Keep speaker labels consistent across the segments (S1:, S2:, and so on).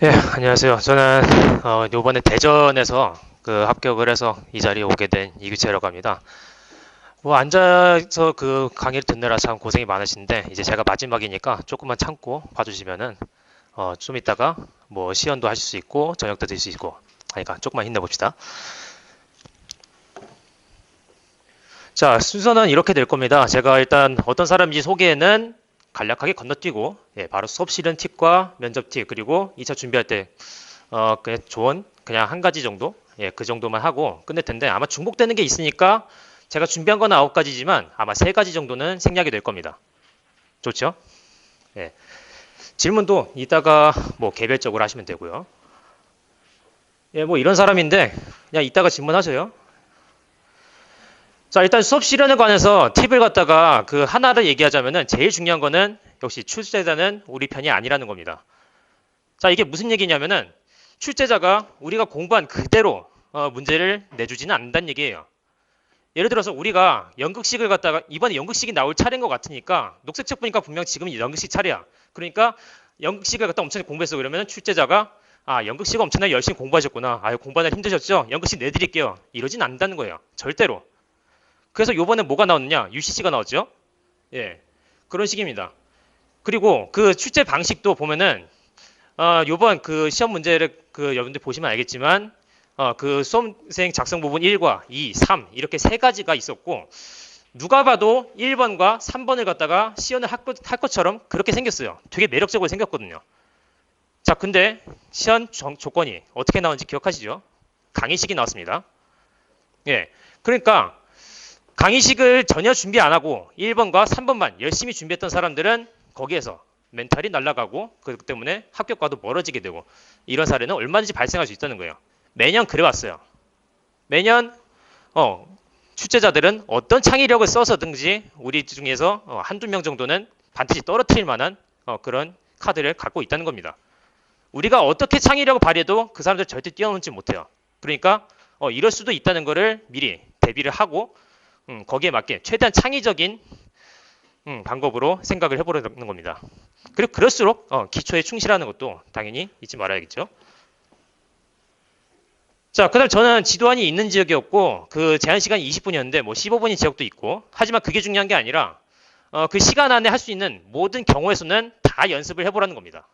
S1: 예, 안녕하세요. 저는 어, 이번에 대전에서 그 합격을 해서 이 자리에 오게 된 이규채라고 합니다. 뭐 앉아서 그 강의를 듣느라 참 고생이 많으신데 이제 제가 마지막이니까 조금만 참고 봐주시면은 어, 좀 이따가 뭐 시연도 하실 수 있고 저녁도 드실 수 있고 하니까 조금만 힘내봅시다. 자, 순서는 이렇게 될 겁니다. 제가 일단 어떤 사람인지 소개는 간략하게 건너뛰고 예, 바로 수업 실은 팁과 면접 팁 그리고 2차 준비할 때 어, 그 조언 그냥 한 가지 정도 예, 그 정도만 하고 끝낼 텐데 아마 중복되는 게 있으니까 제가 준비한 건 아홉 가지지만 아마 세 가지 정도는 생략이 될 겁니다. 좋죠? 예. 질문도 이따가 뭐 개별적으로 하시면 되고요. 예, 뭐 이런 사람인데 그냥 이따가 질문하세요. 자, 일단 수업 실현에 관해서 팁을 갖다가 그 하나를 얘기하자면은 제일 중요한 거는 역시 출제자는 우리 편이 아니라는 겁니다. 자, 이게 무슨 얘기냐면은 출제자가 우리가 공부한 그대로 어, 문제를 내주지는 않는다는 얘기예요. 예를 들어서 우리가 연극식을 갖다가 이번에 연극식이 나올 차례인 것 같으니까 녹색 책 보니까 분명 지금 연극식 차례야. 그러니까 연극식을 갖다 엄청 공부했어 그러면 출제자가 아 연극식 엄청나게 열심히 공부하셨구나. 아유 공부하느라 힘드셨죠? 연극식 내드릴게요. 이러진 않는다는 거예요. 절대로. 그래서 요번에 뭐가 나왔느냐? UCC가 나왔죠? 예. 그런 식입니다. 그리고 그 출제 방식도 보면은 어, 요번 그 시험 문제를 그 여러분들 보시면 알겠지만 어, 그 수험생 작성 부분 1과 2, 3 이렇게 세 가지가 있었고 누가 봐도 1번과 3번을 갖다가 시연을 할, 것, 할 것처럼 그렇게 생겼어요. 되게 매력적으로 생겼거든요. 자, 근데 시연 정- 조건이 어떻게 나오는지 기억하시죠? 강의식이 나왔습니다. 예. 그러니까 강의식을 전혀 준비 안 하고 1번과 3번만 열심히 준비했던 사람들은 거기에서 멘탈이 날아가고 그렇기 때문에 합격과도 멀어지게 되고 이런 사례는 얼마든지 발생할 수 있다는 거예요. 매년 그래왔어요. 매년 어, 출제자들은 어떤 창의력을 써서든지 우리 중에서 어, 한두 명 정도는 반드시 떨어뜨릴 만한 어, 그런 카드를 갖고 있다는 겁니다. 우리가 어떻게 창의력을 발휘해도 그 사람들 절대 뛰어넘지 못해요. 그러니까 어, 이럴 수도 있다는 거를 미리 대비를 하고 음, 거기에 맞게 최대한 창의적인 음, 방법으로 생각을 해보려는 겁니다. 그리고 그럴수록 어, 기초에 충실하는 것도 당연히 잊지 말아야겠죠. 자, 그 다음 저는 지도안이 있는 지역이었고 그 제한 시간이 20분이었는데 뭐 15분인 지역도 있고 하지만 그게 중요한 게 아니라 어, 그 시간 안에 할 수 있는 모든 경우에서는 다 연습을 해보라는 겁니다.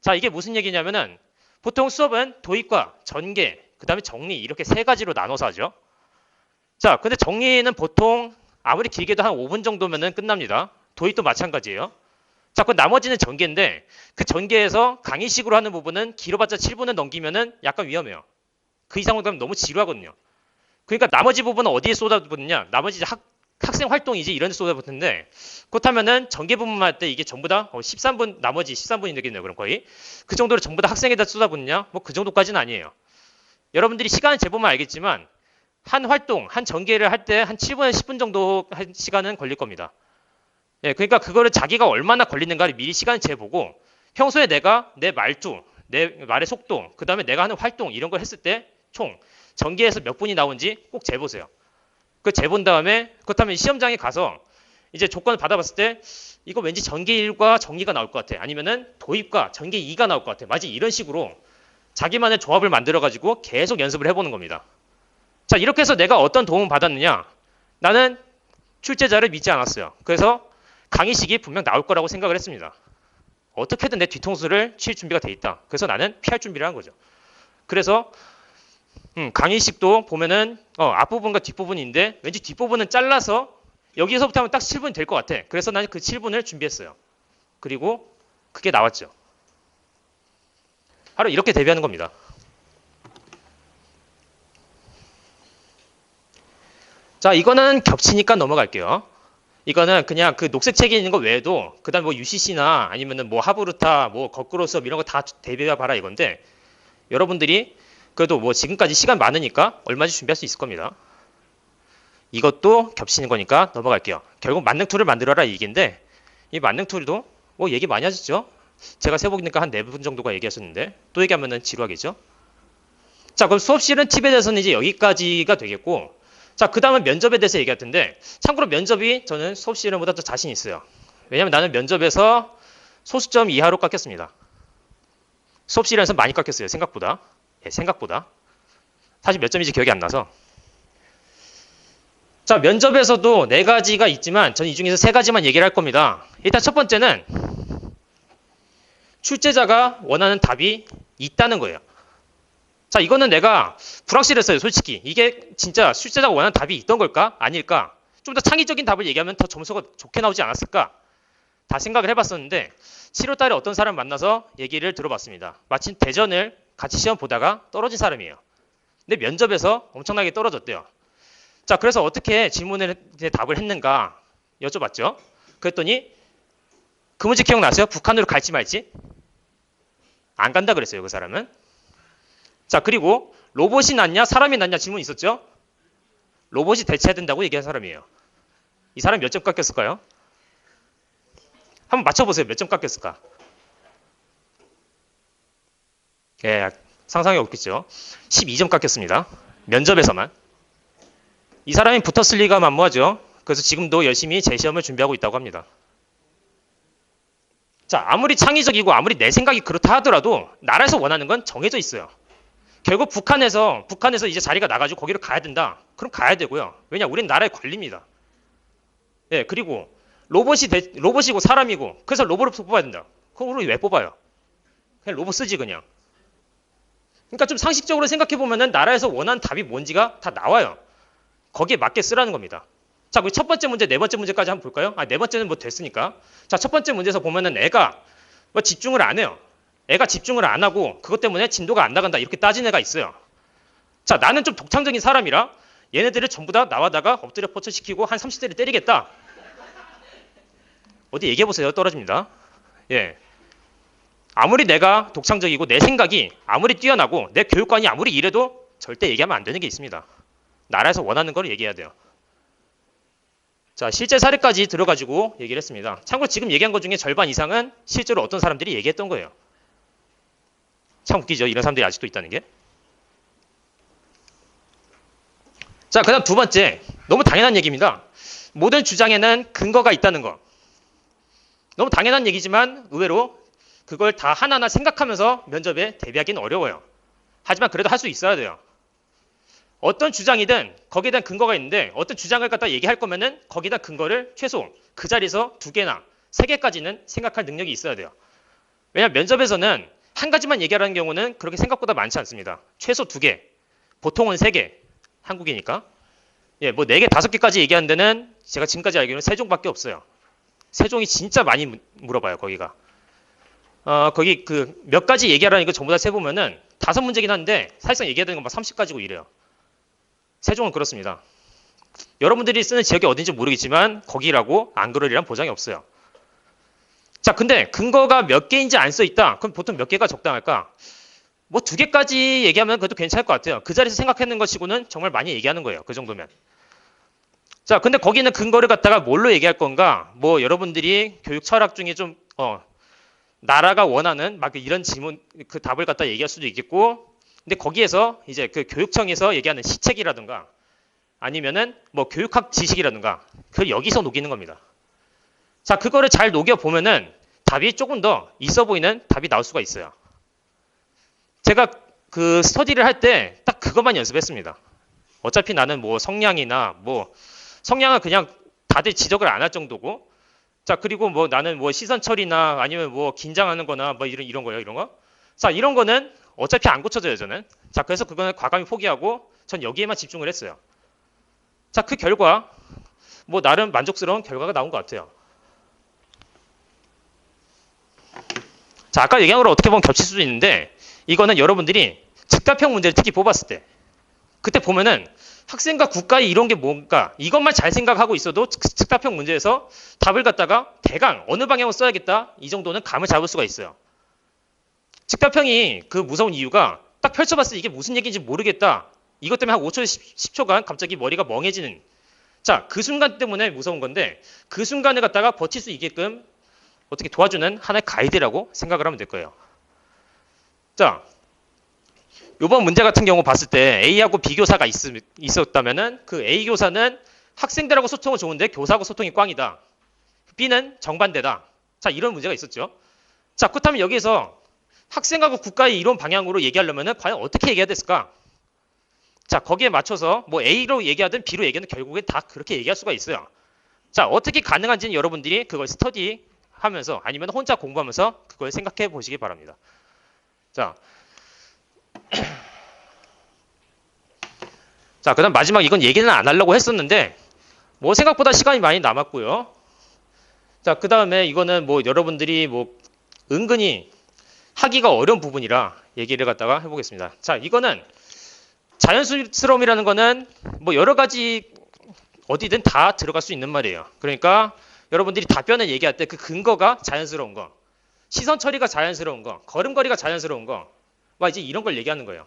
S1: 자, 이게 무슨 얘기냐면은 보통 수업은 도입과 전개, 그 다음에 정리 이렇게 세 가지로 나눠서 하죠. 자, 근데 정리는 보통 아무리 길게도 한 5분 정도면은 끝납니다. 도입도 마찬가지예요. 자, 그 나머지는 전개인데 그 전개에서 강의식으로 하는 부분은 길어봤자 7분을 넘기면은 약간 위험해요. 그 이상으로 가면 너무 지루하거든요. 그러니까 나머지 부분은 어디에 쏟아붓느냐? 나머지 학, 학생 활동이지 이런 데 쏟아붓는데 그렇다면은 전개 부분만 할 때 이게 전부 다 13분 나머지 13분이 되겠네요. 그럼 거의 그 정도로 전부 다 학생에다 쏟아붓냐? 뭐 그 정도까지는 아니에요. 여러분들이 시간을 재보면 알겠지만 한 활동, 한 전개를 할 때 한 7분에서 10분 정도 한 시간은 걸릴 겁니다. 예, 그러니까 그거를 자기가 얼마나 걸리는가를 미리 시간 재보고 평소에 내가 내 말투, 내 말의 속도, 그 다음에 내가 하는 활동 이런 걸 했을 때 총 전개에서 몇 분이 나온지 꼭 재보세요. 그 재본 다음에 그렇다면 시험장에 가서 이제 조건을 받아봤을 때 이거 왠지 전개 1과 정리가 나올 것 같아. 아니면은 도입과 전개 2가 나올 것 같아. 마치 이런 식으로 자기만의 조합을 만들어 가지고 계속 연습을 해보는 겁니다. 자, 이렇게 해서 내가 어떤 도움을 받았느냐? 나는 출제자를 믿지 않았어요. 그래서 강의식이 분명 나올 거라고 생각을 했습니다. 어떻게든 내 뒤통수를 칠 준비가 돼 있다. 그래서 나는 피할 준비를 한 거죠. 그래서 음, 강의식도 보면은 어, 앞부분과 뒷부분인데 왠지 뒷부분은 잘라서 여기서부터 하면 딱 7분이 될 것 같아. 그래서 나는 그 7분을 준비했어요. 그리고 그게 나왔죠. 바로 이렇게 대비하는 겁니다. 자, 이거는 겹치니까 넘어갈게요. 이거는 그냥 그 녹색 책에 있는 거 외에도 그다음 뭐 UCC나 아니면은 뭐 하브루타, 뭐 거꾸로 수업 이런 거 다 대비해 봐라 이건데 여러분들이 그래도 뭐 지금까지 시간 많으니까 얼마든지 준비할 수 있을 겁니다. 이것도 겹치는 거니까 넘어갈게요. 결국 만능 툴을 만들어라 이 얘기인데 이 만능 툴도 뭐 얘기 많이 하셨죠? 제가 세보니까 한 네 분 정도가 얘기하셨는데 또 얘기하면은 지루하겠죠? 자 그럼 수업 실은 팁에 대해서는 이제 여기까지가 되겠고 자, 그 다음은 면접에 대해서 얘기할 텐데, 참고로 면접이 저는 수업 시간보다 더 자신 있어요. 왜냐면 나는 면접에서 소수점 이하로 깎였습니다. 수업 시간에서 많이 깎였어요. 생각보다. 예, 생각보다. 사실 몇 점인지 기억이 안 나서. 자, 면접에서도 네 가지가 있지만 전이 중에서 세 가지만 얘기를 할 겁니다. 일단 첫 번째는 출제자가 원하는 답이 있다는 거예요. 자, 이거는 내가 불확실했어요, 솔직히. 이게 진짜 출제자가 원하는 답이 있던 걸까? 아닐까? 좀 더 창의적인 답을 얘기하면 더 점수가 좋게 나오지 않았을까? 다 생각을 해봤었는데 7월 달에 어떤 사람 만나서 얘기를 들어봤습니다. 마침 대전을 같이 시험 보다가 떨어진 사람이에요. 근데 면접에서 엄청나게 떨어졌대요. 자, 그래서 어떻게 질문을 했- 답을 했는가 여쭤봤죠. 그랬더니 그 문제 기억나세요? 북한으로 갈지 말지? 안 간다 그랬어요, 그 사람은. 자, 그리고 로봇이 낫냐, 사람이 낫냐 질문 있었죠? 로봇이 대체해야 된다고 얘기한 사람이에요. 이 사람 몇 점 깎였을까요? 한번 맞춰보세요. 몇 점 깎였을까? 예, 상상이 없겠죠. 12점 깎였습니다. 면접에서만. 이 사람이 붙었을 리가 만무하죠. 그래서 지금도 열심히 재시험을 준비하고 있다고 합니다. 자, 아무리 창의적이고 아무리 내 생각이 그렇다 하더라도 나라에서 원하는 건 정해져 있어요. 결국 북한에서 북한에서 이제 자리가 나가지고 거기로 가야 된다. 그럼 가야 되고요. 왜냐, 우린 나라의 관리입니다. 예, 그리고 로봇이 대- 로봇이고 사람이고 그래서 로봇을 뽑아야 된다. 그럼 우리 왜 뽑아요? 그냥 로봇 쓰지 그냥. 그러니까 좀 상식적으로 생각해 보면은 나라에서 원하는 답이 뭔지가 다 나와요. 거기에 맞게 쓰라는 겁니다. 자, 우리 첫 번째 문제, 네 번째 문제까지 한번 볼까요? 아, 네 번째는 뭐 됐으니까. 자, 첫 번째 문제에서 보면은 애가 뭐 집중을 안 해요. 애가 집중을 안 하고 그것 때문에 진도가 안 나간다 이렇게 따진 애가 있어요. 자, 나는 좀 독창적인 사람이라 얘네들을 전부 다 나와다가 엎드려 뻗쳐 시키고 한 30대를 때리겠다. 어디 얘기해 보세요. 떨어집니다. 예. 아무리 내가 독창적이고 내 생각이 아무리 뛰어나고 내 교육관이 아무리 이래도 절대 얘기하면 안 되는 게 있습니다. 나라에서 원하는 걸 얘기해야 돼요. 자, 실제 사례까지 들어가지고 얘기를 했습니다. 참고로 지금 얘기한 것 중에 절반 이상은 실제로 어떤 사람들이 얘기했던 거예요. 참 웃기죠. 이런 사람들이 아직도 있다는 게. 자, 그 다음 두 번째. 너무 당연한 얘기입니다. 모든 주장에는 근거가 있다는 거. 너무 당연한 얘기지만 의외로 그걸 다 하나하나 생각하면서 면접에 대비하기는 어려워요. 하지만 그래도 할 수 있어야 돼요. 어떤 주장이든 거기에 대한 근거가 있는데 어떤 주장을 갖다 얘기할 거면은 거기다 근거를 최소 그 자리에서 두 개나 세 개까지는 생각할 능력이 있어야 돼요. 왜냐하면 면접에서는 한 가지만 얘기하라는 경우는 그렇게 생각보다 많지 않습니다. 최소 두 개, 보통은 세 개, 한국이니까. 예, 뭐 네 개, 다섯 개까지 얘기하는 데는 제가 지금까지 알기로는 세 종밖에 없어요. 세 종이 진짜 많이 무- 물어봐요, 거기가. 어, 거기 그 몇 가지 얘기하라는 거 전부 다 세보면은 다섯 문제긴 한데 사실상 얘기해야 되는 건막 30가지고 이래요. 세종은 그렇습니다. 여러분들이 쓰는 지역이 어딘지 모르겠지만 거기라고 안 그러리란 보장이 없어요. 자, 근데 근거가 몇 개인지 안 써 있다. 그럼 보통 몇 개가 적당할까? 뭐 두 개까지 얘기하면 그래도 괜찮을 것 같아요. 그 자리에서 생각하는 것치고는 정말 많이 얘기하는 거예요. 그 정도면. 자, 근데 거기는 근거를 갖다가 뭘로 얘기할 건가? 뭐 여러분들이 교육 철학 중에 좀 어, 나라가 원하는 막 이런 질문 그 답을 갖다 얘기할 수도 있겠고 근데 거기에서 이제 그 교육청에서 얘기하는 시책이라든가 아니면은 뭐 교육학 지식이라든가 그걸 여기서 녹이는 겁니다. 자, 그거를 잘 녹여 보면은 답이 조금 더 있어 보이는 답이 나올 수가 있어요. 제가 그 스터디를 할 때 딱 그것만 연습했습니다. 어차피 나는 뭐 성량이나 뭐 성량은 그냥 다들 지적을 안 할 정도고 자, 그리고 뭐 나는 뭐 시선 처리나 아니면 뭐 긴장하는 거나 뭐 이런 이런 거예요, 이런 거. 자, 이런 거는 어차피 안 고쳐져요, 저는. 자, 그래서 그거는 과감히 포기하고 전 여기에만 집중을 했어요. 자, 그 결과 뭐 나름 만족스러운 결과가 나온 것 같아요. 자, 아까 얘기한 거랑 어떻게 보면 겹칠 수도 있는데 이거는 여러분들이 즉답형 문제를 특히 뽑았을 때 그때 보면은 학생과 국가의 이런 게 뭔가 이것만 잘 생각하고 있어도 즉- 즉답형 문제에서 답을 갖다가 대강 어느 방향으로 써야겠다 이 정도는 감을 잡을 수가 있어요. 즉답형이 그 무서운 이유가 딱 펼쳐봤을 때 이게 무슨 얘기인지 모르겠다. 이것 때문에 한 5초, 10, 초간 갑자기 머리가 멍해지는. 자, 그 순간 때문에 무서운 건데 그 순간을 갖다가 버틸 수 있게끔 어떻게 도와주는 하나의 가이드라고 생각을 하면 될 거예요. 자, 이번 문제 같은 경우 봤을 때 A하고 B 교사가 있, 있었다면은 그 A 교사는 학생들하고 소통은 좋은데 교사하고 소통이 꽝이다. B는 정반대다. 자, 이런 문제가 있었죠. 자, 그렇다면 여기에서 학생하고 국가의 이론 방향으로 얘기하려면은 과연 어떻게 얘기해야 됐을까? 자, 거기에 맞춰서 뭐 A로 얘기하든 B로 얘기하든 결국엔 다 그렇게 얘기할 수가 있어요. 자, 어떻게 가능한지는 여러분들이 그걸 스터디 하면서 아니면 혼자 공부하면서 그걸 생각해 보시기 바랍니다. 자. 자, 그 다음 마지막 이건 얘기는 안 하려고 했었는데 뭐 생각보다 시간이 많이 남았고요. 자, 그 다음에 이거는 뭐 여러분들이 뭐 은근히 하기가 어려운 부분이라 얘기를 갖다가 해보겠습니다. 자, 이거는 자연스러움이라는 거는 뭐 여러 가지 어디든 다 들어갈 수 있는 말이에요. 그러니까 여러분들이 답변을 얘기할 때 그 근거가 자연스러운 거, 시선 처리가 자연스러운 거, 걸음걸이가 자연스러운 거, 막 이제 이런 걸 얘기하는 거예요.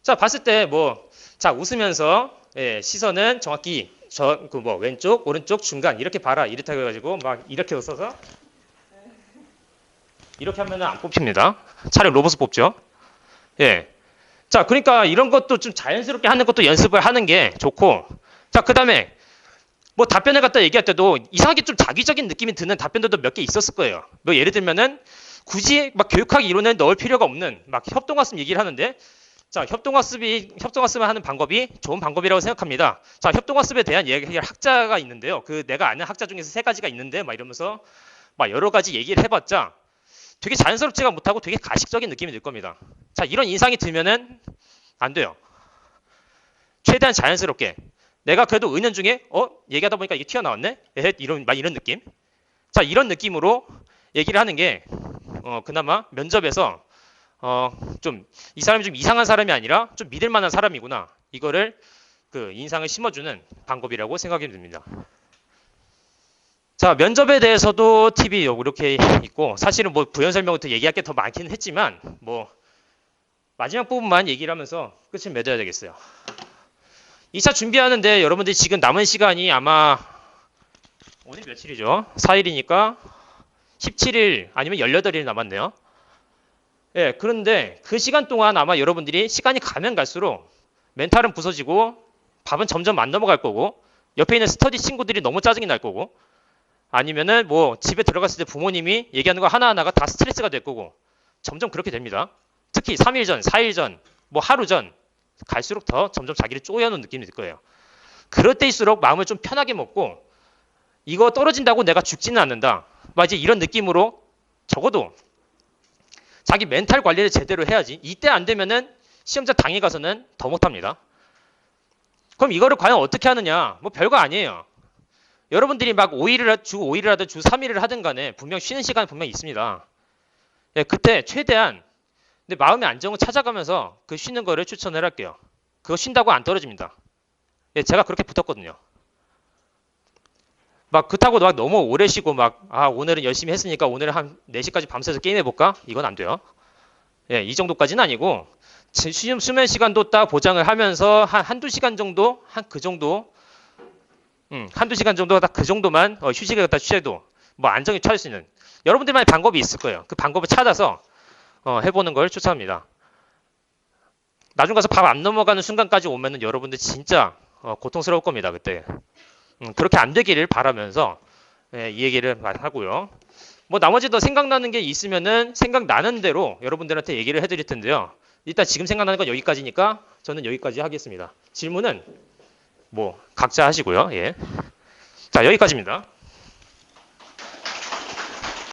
S1: 자, 봤을 때 뭐, 자, 웃으면서 예, 시선은 정확히 저 그 뭐 왼쪽, 오른쪽, 중간 이렇게 봐라 이렇게 해가지고 막 이렇게 웃어서 이렇게 하면은 안 뽑힙니다. 차라리 로봇 뽑죠. 예. 자, 그러니까 이런 것도 좀 자연스럽게 하는 것도 연습을 하는 게 좋고, 자, 그 다음에 뭐 답변을 갖다 얘기할 때도 이상하게 좀 자기적인 느낌이 드는 답변들도 몇 개 있었을 거예요. 뭐 예를 들면은 굳이 막 교육학 이론에 넣을 필요가 없는 막 협동학습 얘기를 하는데, 자, 협동학습이 협동학습을 하는 방법이 좋은 방법이라고 생각합니다. 자, 협동학습에 대한 얘기할 학자가 있는데요. 그 내가 아는 학자 중에서 세 가지가 있는데, 막 이러면서 막 여러 가지 얘기를 해봤자 되게 자연스럽지가 못하고 되게 가식적인 느낌이 들 겁니다. 자, 이런 인상이 들면은 안 돼요. 최대한 자연스럽게. 내가 그래도 은연 중에 어 얘기하다 보니까 이게 튀어나왔네. 에헷 이런 막 이런 느낌. 자, 이런 느낌으로 얘기를 하는 게 어, 그나마 면접에서 어, 좀 이 사람이 좀 이상한 사람이 아니라 좀 믿을 만한 사람이구나. 이거를 그 인상을 심어주는 방법이라고 생각이 듭니다. 자, 면접에 대해서도 팁이 이렇게 있고, 사실은 뭐 부연 설명부터 얘기할 게 더 많기는 했지만, 뭐, 마지막 부분만 얘기를 하면서 끝을 맺어야 되겠어요. 2차 준비하는데 여러분들이 지금 남은 시간이 아마, 오늘 며칠이죠? 4일이니까 17일 아니면 18일 남았네요. 예, 그런데 그 시간 동안 아마 여러분들이 시간이 가면 갈수록 멘탈은 부서지고 밥은 점점 안 넘어갈 거고 옆에 있는 스터디 친구들이 너무 짜증이 날 거고 아니면은 뭐 집에 들어갔을 때 부모님이 얘기하는 거 하나하나가 다 스트레스가 될 거고 점점 그렇게 됩니다. 특히 3일 전, 4일 전, 뭐 하루 전 갈수록 더 점점 자기를 쪼여놓은 느낌이 들 거예요. 그럴 때일수록 마음을 좀 편하게 먹고 이거 떨어진다고 내가 죽지는 않는다. 막 이제 이런 느낌으로 적어도 자기 멘탈 관리를 제대로 해야지. 이때 안 되면은 시험장 당해 가서는 더 못합니다. 그럼 이거를 과연 어떻게 하느냐? 뭐 별거 아니에요. 여러분들이 막 5일을 주 5일을 하든 주 3일을 하든 간에 분명 쉬는 시간 분명 있습니다. 예, 그때 최대한 근데 마음의 안정을 찾아가면서 그 쉬는 거를 추천을 할게요. 그거 쉰다고 안 떨어집니다. 예, 제가 그렇게 붙었거든요. 막 그렇다고 막 너무 오래 쉬고 막 아 오늘은 열심히 했으니까 오늘 한 4시까지 밤새서 게임 해 볼까? 이건 안 돼요. 예, 이 정도까지는 아니고 지- 수- 수면 시간도 딱 보장을 하면서 한 한두 시간 정도 한 그 정도 음, 한두 시간 정도 딱 그 정도만 어, 휴식을 갖다 취해도 뭐 안정이 찾을 수 있는 여러분들만의 방법이 있을 거예요. 그 방법을 찾아서 어, 해보는 걸 추천합니다. 나중 가서 밥 안 넘어가는 순간까지 오면은 여러분들 진짜 어, 고통스러울 겁니다. 그때 음, 그렇게 안 되기를 바라면서 예, 이 얘기를 하고요. 뭐 나머지 더 생각나는 게 있으면은 생각나는 대로 여러분들한테 얘기를 해드릴 텐데요. 일단 지금 생각나는 건 여기까지니까 저는 여기까지 하겠습니다. 질문은 뭐 각자 하시고요. 예. 자 여기까지입니다.